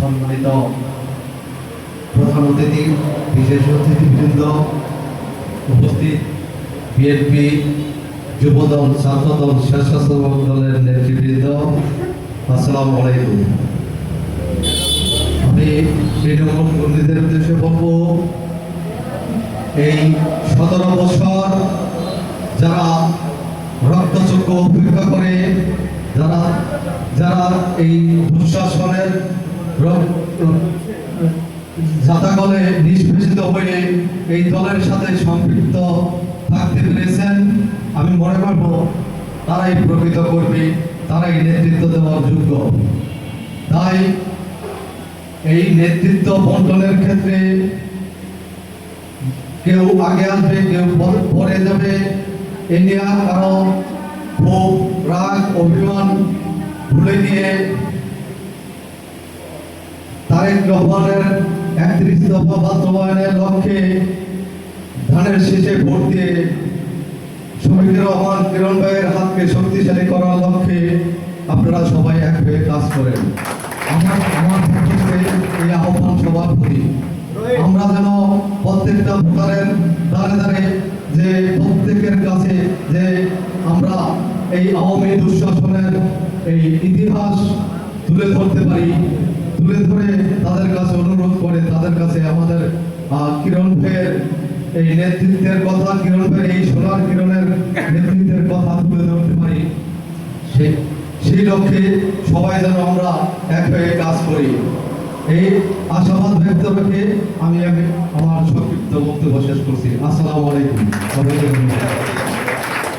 সম্মানিত প্রধান অতিথি, বিশেষ অতিথিবৃন্দ, উপস্থিত বিএনপি যুবদল, ছাত্রদল, স্বেচ্ছাসেবক দলের নেতৃবৃন্দ, আসসালামু আলাইকুম। আমি তৃণমূল কর্মীদের উদ্দেশ্যে বলব, এই সতেরো বছর যারা রক্তচক্র উপেক্ষা করে, যারা যারা এই র- জাতাকলে নিষ্পেষিত হয়ে এই দলের সাথে সম্পৃক্ত থাকতে পেরেছেন। আমি মনে করব, তারাই প্রকৃত কর্মী, তারাই নেতৃত্ব দেওয়ার যোগ্য। তাই এই নেতৃত্ব বন্টনের ক্ষেত্রে কেউ আগে আসবে, কেউ পরে যাবে। এ নিয়ে কারও ক্ষোভ রাগ, অভিমান ভুলে গিয়ে তারেক রহমানের একত্রিশ দফা বাস্তবায়নের লক্ষ্যে ধানের শীষে ভোট দিয়ে শহীদুর রহমান কিরণ ভাইয়ের হাতকে শক্তিশালী করার লক্ষ্যে আপনারা সবাই এক হয়ে কাজ করেন। আমার আমার এই আহ্বান সবার প্রতি আমরা যেন প্রত্যেকটা ভোটারের যে প্রত্যেকের কাছে যে আমরা এই আওয়ামী দুঃশাসনের এই ইতিহাস তুলে ধরতে পারি তুলে ধরে তাদের কাছে অনুরোধ করে, তাদের কাছে আমাদের কিরণ ভাইয়ের এই নেতৃত্বের কথা, কিরণ ভাইয়ের এই সোনার কিরণের নেতৃত্বের কথা তুলে ধরতে পারি। সেই লক্ষ্যে সবাই যেন আমরা এক হয়ে কাজ করি। এই আশাবাদ ব্যক্ত রেখে আমি আমি আমার সংক্ষিপ্ত বক্তব্য শেষ করছি। আসসালামু আলাইকুম।